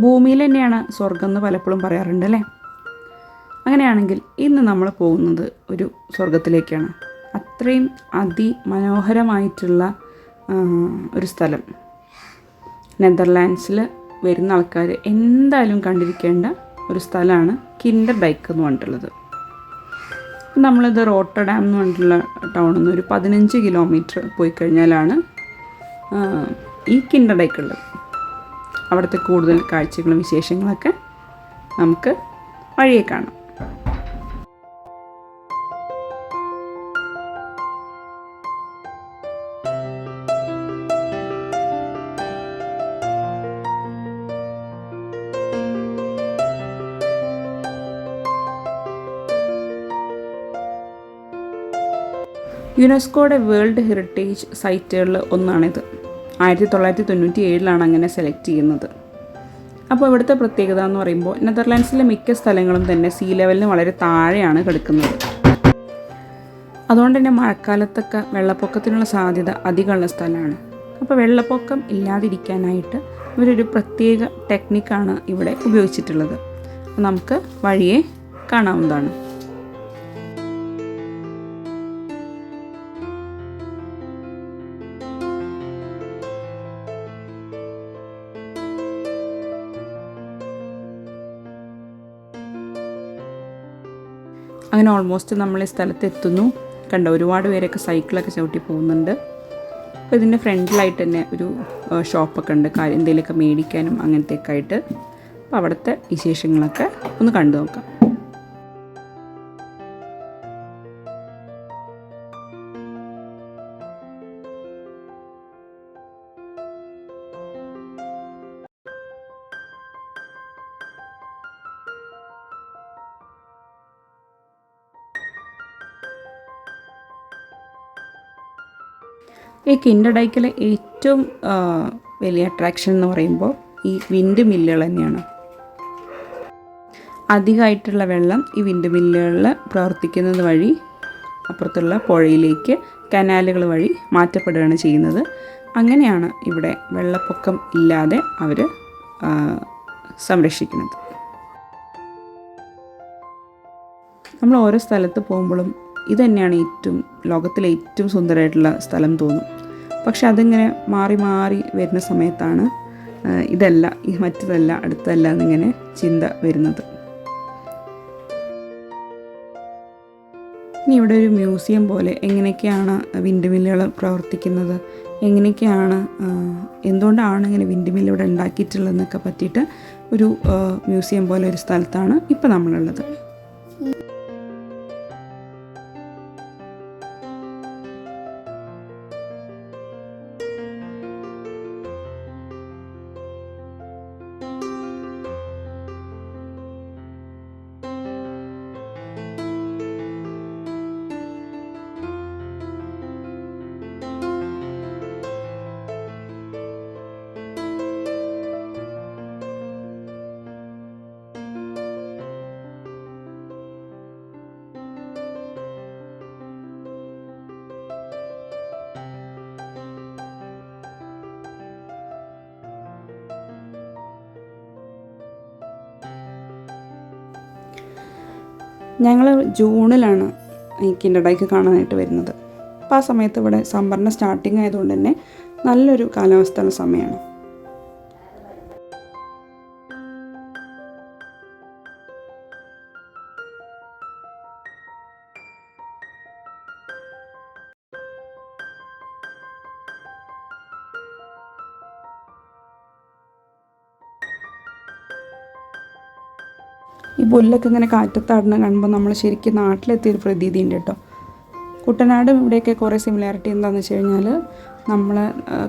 ഭൂമിയിൽ തന്നെയാണ് സ്വർഗം എന്ന് പലപ്പോഴും പറയാറുണ്ട് അല്ലേ അങ്ങനെയാണെങ്കിൽ ഇന്ന് നമ്മൾ പോകുന്നത് ഒരു സ്വർഗത്തിലേക്കാണ് അത്രയും അതിമനോഹരമായിട്ടുള്ള ഒരു സ്ഥലം. നെതർലാൻഡ്സിൽ വരുന്ന ആൾക്കാർ എന്തായാലും കണ്ടിരിക്കേണ്ട ഒരു സ്ഥലമാണ് കിൻഡർ ഡൈക്ക് എന്ന് പറഞ്ഞിട്ടുള്ളത്. നമ്മളിത് റോട്ടർഡാം എന്ന് പറഞ്ഞിട്ടുള്ള ടൗണിൽ നിന്ന് ഒരു പതിനഞ്ച് കിലോമീറ്റർ പോയി കഴിഞ്ഞാലാണ് ഈ കിൻഡർ ഡൈക്ക് ഉള്ളത് അവിടുത്തെ കൂടുതൽ കാഴ്ചകളും വിശേഷങ്ങളൊക്കെ നമുക്ക് വഴിയെ കാണാം. യുനെസ്കോയുടെ വേൾഡ് ഹെറിറ്റേജ് സൈറ്റുകളിൽ ഒന്നാണിത്. ആയിരത്തി തൊള്ളായിരത്തി തൊണ്ണൂറ്റി ഏഴിലാണ് അങ്ങനെ സെലക്ട് ചെയ്യുന്നത്. അപ്പോൾ ഇവിടുത്തെ പ്രത്യേകത എന്ന് പറയുമ്പോൾ നെതർലാൻഡ്സിലെ മിക്ക സ്ഥലങ്ങളും തന്നെ സീ ലെവലിന് വളരെ താഴെയാണ് കിടക്കുന്നത്. അതുകൊണ്ട് തന്നെ മഴക്കാലത്തൊക്കെ വെള്ളപ്പൊക്കത്തിനുള്ള സാധ്യത അധികമുള്ള സ്ഥലമാണ്. അപ്പോൾ വെള്ളപ്പൊക്കം ഇല്ലാതിരിക്കാനായിട്ട് ഇവരൊരു പ്രത്യേക ടെക്നിക്കാണ് ഇവിടെ ഉപയോഗിച്ചിട്ടുള്ളത്. നമുക്ക് വഴിയെ കാണാവുന്നതാണ്. അങ്ങനെ ഓൾമോസ്റ്റ് നമ്മൾ ഈ സ്ഥലത്ത് എത്തുന്നു കണ്ട ഒരുപാട് പേരൊക്കെ സൈക്കിളൊക്കെ ചവിട്ടി പോകുന്നുണ്ട്. അപ്പോൾ ഇതിന്റെ ഫ്രണ്ടിലായിട്ട് തന്നെ ഒരു ഷോപ്പൊക്കെ ഉണ്ട്. എന്തെങ്കിലുമൊക്കെ മേടിക്കാനും അങ്ങനത്തെയൊക്കെ ആയിട്ട്. അപ്പോൾ അവിടുത്തെ വിശേഷങ്ങളൊക്കെ ഒന്ന് കണ്ടു നോക്കാം. ഈ കിൻഡഡൈക്കിലെ ഏറ്റവും വലിയ അട്രാക്ഷൻ എന്ന് പറയുമ്പോൾ ഈ വിൻഡ് മില്ലുകൾ തന്നെയാണ്. അധികമായിട്ടുള്ള വെള്ളം ഈ വിൻഡ് മില്ലുകളിൽ പ്രവർത്തിക്കുന്നത് വഴി അപ്പുറത്തുള്ള പുഴയിലേക്ക് കനാലുകൾ വഴി മാറ്റപ്പെടുകയാണ് ചെയ്യുന്നത്. അങ്ങനെയാണ് ഇവിടെ വെള്ളപ്പൊക്കം ഇല്ലാതെ അവർ സംരക്ഷിക്കുന്നത്. നമ്മൾ ഓരോ സ്ഥലത്ത് പോകുമ്പോഴും ഇതുതന്നെയാണ് ഏറ്റവും ലോകത്തിലെ ഏറ്റവും സുന്ദരമായിട്ടുള്ള സ്ഥലം തോന്നും. പക്ഷെ അതിങ്ങനെ മാറി മാറി വരുന്ന സമയത്താണ് ഇതല്ല ഈ മറ്റതല്ല അടുത്തല്ല എന്നിങ്ങനെ ചിന്ത വരുന്നത്. ഇനി ഇവിടെ ഒരു മ്യൂസിയം പോലെ എങ്ങനെയൊക്കെയാണ് വിൻഡ് മില്ലുകൾ പ്രവർത്തിക്കുന്നത്? എങ്ങനെയൊക്കെയാണ് എന്തുകൊണ്ടാണ് ഇങ്ങനെ വിൻഡ് മില്ല് ഇവിടെ ഉണ്ടാക്കിയിട്ടുള്ളതെന്നൊക്കെ പറ്റിയിട്ട് ഒരു മ്യൂസിയം പോലെ ഒരു സ്ഥലത്താണ് ഇപ്പോൾ നമ്മളുള്ളത്. ഞങ്ങൾ ജൂണിലാണ് ഈ കിൻഡഡൈക്ക് കാണാനായിട്ട് വരുന്നത്. അപ്പോൾ ആ സമയത്ത് ഇവിടെ സമ്മറിന്റെ സ്റ്റാർട്ടിങ് ആയതുകൊണ്ട് തന്നെ നല്ലൊരു കാലാവസ്ഥയുള്ള സമയമാണ്. ഈ പുല്ലൊക്കെ ഇങ്ങനെ കാറ്റത്താടുന്ന കാണുമ്പോൾ നമ്മൾ ശരിക്കും നാട്ടിലെത്തിയൊരു പ്രതീതി ഉണ്ട് കേട്ടോ. കുട്ടനാടും ഇവിടെയൊക്കെ കുറേ സിമിലാരിറ്റി എന്താണെന്ന് വെച്ച് കഴിഞ്ഞാൽ നമ്മൾ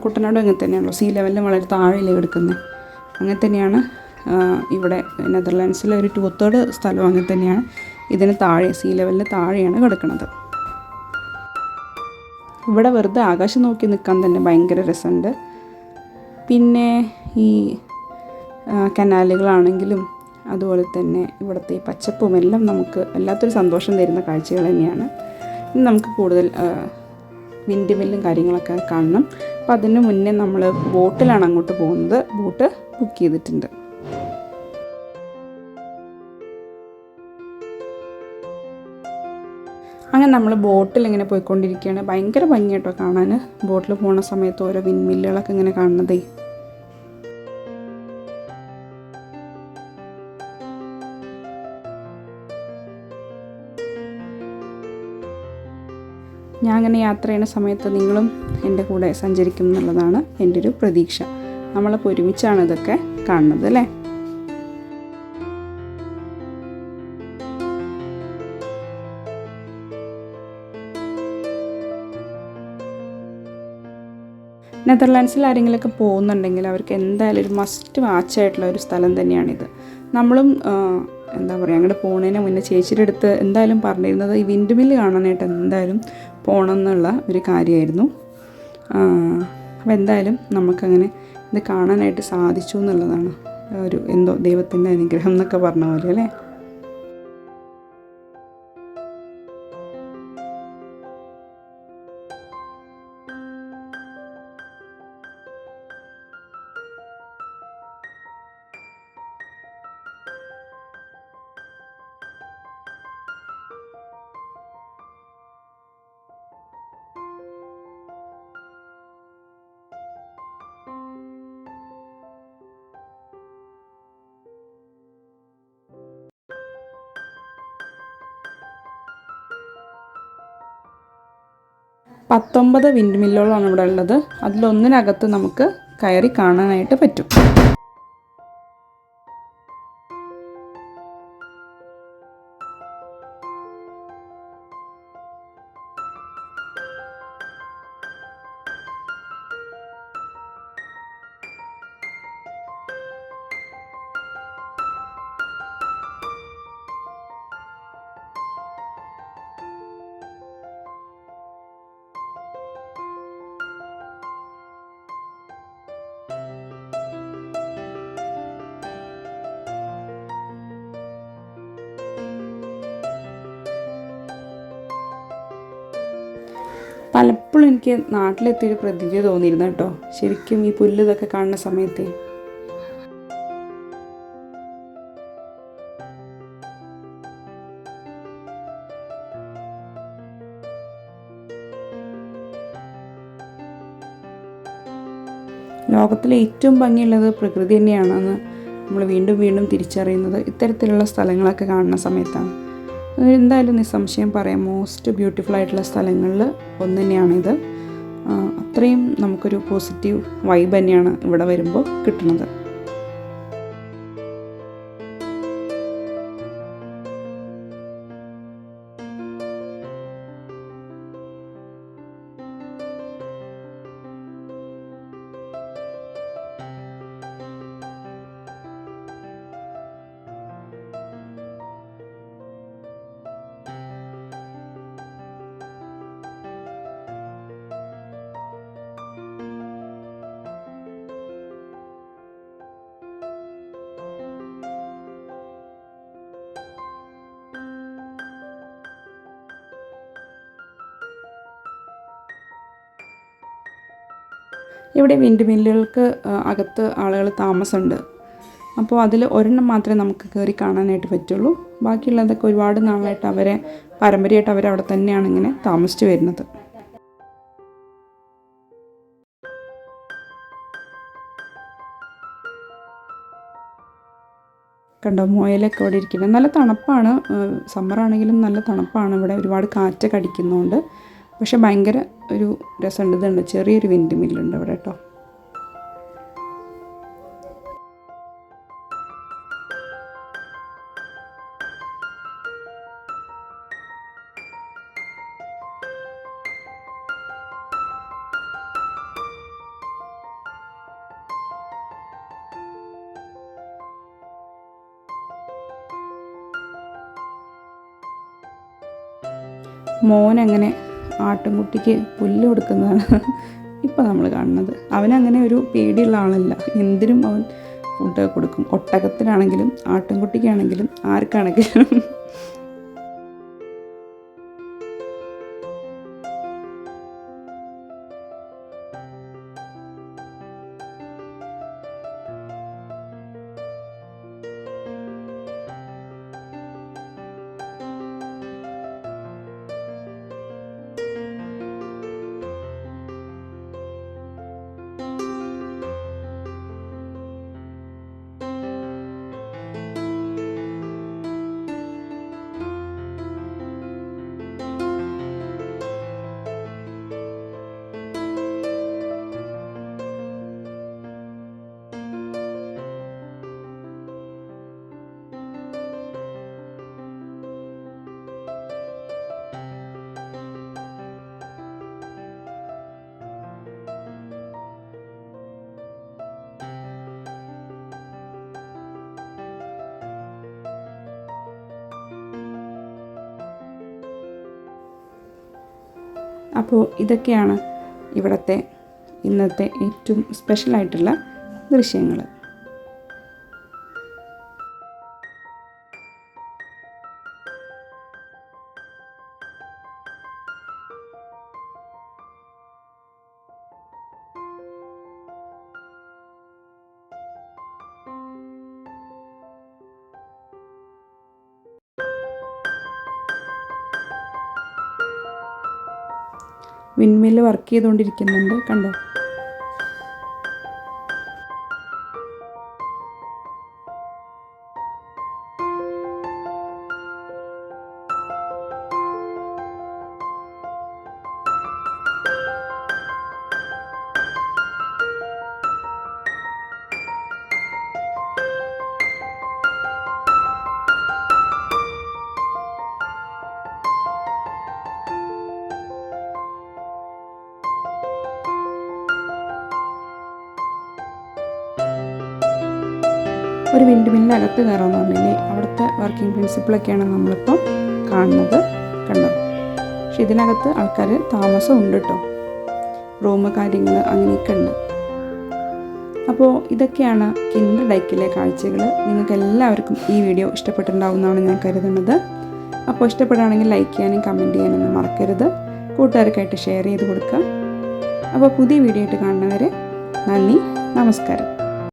കുട്ടനാടും അങ്ങനെ തന്നെയാണല്ലോ. സീ ലെവലിൽ വളരെ താഴെ എടുക്കുന്നത് അങ്ങനെ തന്നെയാണ് ഇവിടെ നെതർലാൻഡ്സിലെ ഒരു ടു തേർഡ് സ്ഥലം അങ്ങനെ തന്നെയാണ്. ഇതിന് താഴെ സീ ലെവലിന് താഴെയാണ് കിടക്കുന്നത് ഇവിടെ വെറുതെ ആകാശം നോക്കി നിൽക്കാൻ തന്നെ ഭയങ്കര രസമുണ്ട്. പിന്നെ ഈ കനാലുകളാണെങ്കിലും അതുപോലെ തന്നെ ഇവിടുത്തെ ഈ പച്ചപ്പും എല്ലാം നമുക്ക് വല്ലാത്തൊരു സന്തോഷം തരുന്ന കാഴ്ചകൾ തന്നെയാണ്. ഇനി നമുക്ക് കൂടുതൽ വിൻഡ് മില്ലും കാര്യങ്ങളൊക്കെ കാണണം. അപ്പം അതിന് മുന്നേ നമ്മൾ ബോട്ടിലാണ് അങ്ങോട്ട് പോകുന്നത്. ബോട്ട് ബുക്ക് ചെയ്തിട്ടുണ്ട്. അങ്ങനെ നമ്മൾ ബോട്ടിൽ ഇങ്ങനെ പോയിക്കൊണ്ടിരിക്കുകയാണ്. ഭയങ്കര ഭംഗി കേട്ടോ കാണാൻ. ബോട്ടിൽ പോകുന്ന സമയത്ത് ഓരോ വിൻമില്ലുകളൊക്കെ ഇങ്ങനെ കാണുന്നതേ അങ്ങനെ യാത്ര ചെയ്യുന്ന സമയത്ത് നിങ്ങളും എന്റെ കൂടെ സഞ്ചരിക്കും എന്നുള്ളതാണ് എന്റെ ഒരു പ്രതീക്ഷ. നമ്മളിപ്പോൾ ഒരുമിച്ചാണ് ഇതൊക്കെ കാണുന്നത് അല്ലേ? നെതർലാൻഡ്സിൽ ആരെങ്കിലുമൊക്കെ പോകുന്നുണ്ടെങ്കിൽ അവർക്ക് എന്തായാലും ഒരു മസ്റ്റ് വാച്ച് ആയിട്ടുള്ള ഒരു സ്ഥലം തന്നെയാണിത്. നമ്മളും എന്താ പറയുക അങ്ങോട്ട് പോകുന്നതിന് മുന്നേ ചേച്ചിയുടെ അടുത്ത് എന്തായാലും പറഞ്ഞിരുന്നത് ഈ വിൻഡ് മില്ല് കാണാനായിട്ട് എന്തായാലും പോകണം എന്നുള്ള ഒരു കാര്യമായിരുന്നു അപ്പോൾ എന്തായാലും നമുക്കങ്ങനെ ഇത് കാണാനായിട്ട് സാധിച്ചു എന്നുള്ളതാണ് ഒരു എന്തോ ദൈവത്തിന്റെ അനുഗ്രഹം എന്നൊക്കെ പറഞ്ഞ പോലെ അല്ലേ? പത്തൊമ്പത് വിൻഡ് മില്ലുകളാണ് ഇവിടെ ഉള്ളത്. അതിലൊന്നിനകത്ത് നമുക്ക് കയറി കാണാനായിട്ട് പറ്റും. പലപ്പോഴും എനിക്ക് നാട്ടിലെത്തിയൊരു പ്രതിജ്ഞ തോന്നിയിരുന്നു കേട്ടോ. ശരിക്കും ഈ പുല്ല് ഇതൊക്കെ കാണുന്ന സമയത്തെ. ലോകത്തിലെ ഏറ്റവും ഭംഗിയുള്ളത് പ്രകൃതി തന്നെയാണെന്ന് നമ്മൾ വീണ്ടും വീണ്ടും തിരിച്ചറിയുന്നത് ഇത്തരത്തിലുള്ള സ്ഥലങ്ങളൊക്കെ കാണുന്ന സമയത്താണ്. എന്തായാലും നിസ്സംശയം പറയാം. മോസ്റ്റ് ബ്യൂട്ടിഫുൾ ആയിട്ടുള്ള സ്ഥലങ്ങളിൽ ഒന്ന് തന്നെയാണിത് അത്രയും നമുക്കൊരു പോസിറ്റീവ് വൈബ് തന്നെയാണ് ഇവിടെ വരുമ്പോൾ കിട്ടുന്നത്. ഇവിടെ വിൻഡ് മില്ലുകൾക്ക് അകത്ത് ആളുകൾ താമസമുണ്ട്. അപ്പോൾ അതിൽ ഒരെണ്ണം മാത്രമേ നമുക്ക് കയറി കാണാനായിട്ട് പറ്റുള്ളൂ. ബാക്കിയുള്ളതൊക്കെ ഒരുപാട് നാളായിട്ട് അവരെ പാരമ്പര്യമായിട്ട് അവരവിടെ തന്നെയാണ് ഇങ്ങനെ താമസിച്ച് വരുന്നത്. കണ്ടോ മുയലൊക്കെ ഇവിടെ ഇരിക്കുന്നത് നല്ല തണുപ്പാണ്. സമ്മറാണെങ്കിലും നല്ല തണുപ്പാണ്. ഇവിടെ ഒരുപാട് കാറ്റൊക്കെ അടിക്കുന്നതുകൊണ്ട് പക്ഷെ ഭയങ്കര ഒരു രസമുണ്ട്. ഇതുണ്ട്. ചെറിയൊരു വിൻഡ് മില്ലുണ്ട് അവിടെ കേട്ടോ. മോൻ അങ്ങനെ ആട്ടിൻകുട്ടിക്ക് പുല്ല് കൊടുക്കുന്നതാണ് ഇപ്പോൾ നമ്മൾ കാണുന്നത്. അവനങ്ങനെ ഒരു പേടിയുള്ള ആളല്ല. എന്തിനും അവൻ ഫുഡ് കൊടുക്കും. ഒട്ടകത്തിനാണെങ്കിലും ആട്ടിൻകുട്ടിക്കാണെങ്കിലും ആർക്കാണെങ്കിലും. അപ്പോൾ ഇതൊക്കെയാണ് ഇവിടുത്തെ ഇന്നത്തെ ഏറ്റവും സ്പെഷ്യലായിട്ടുള്ള ദൃശ്യങ്ങൾ. വിൻമില്ല് വർക്ക് ചെയ്തുകൊണ്ടിരിക്കുന്നുണ്ട് കണ്ടോ? ഒരു വിൻഡ് മില്ലിനകത്ത് കയറാമെന്ന് പറഞ്ഞില്ലേ? അവിടുത്തെ വർക്കിംഗ് പ്രിൻസിപ്പിളൊക്കെയാണ് നമ്മളിപ്പോൾ കാണുന്നത്. കണ്ടോ? പക്ഷെ ഇതിനകത്ത് ആൾക്കാർ താമസം ഉണ്ട് കേട്ടോ റൂം കാര്യങ്ങൾ അങ്ങനെയൊക്കെ ഉണ്ട്. അപ്പോൾ ഇതൊക്കെയാണ് കിൻഡർ ഡൈക്കിലെ കാഴ്ചകൾ നിങ്ങൾക്ക് എല്ലാവർക്കും ഈ വീഡിയോ ഇഷ്ടപ്പെട്ടിട്ടുണ്ടാവുമെന്നാണ് ഞാൻ കരുതുന്നത്. അപ്പോൾ ഇഷ്ടപ്പെടുകയാണെങ്കിൽ ലൈക്ക് ചെയ്യാനും കമന്റ് ചെയ്യാനൊന്നും മറക്കരുത്. കൂട്ടുകാർക്കായിട്ട് ഷെയർ ചെയ്ത് കൊടുക്കുക. അപ്പോൾ പുതിയ വീഡിയോ ആയിട്ട് കാണുന്നവരെ നന്ദി നമസ്കാരം.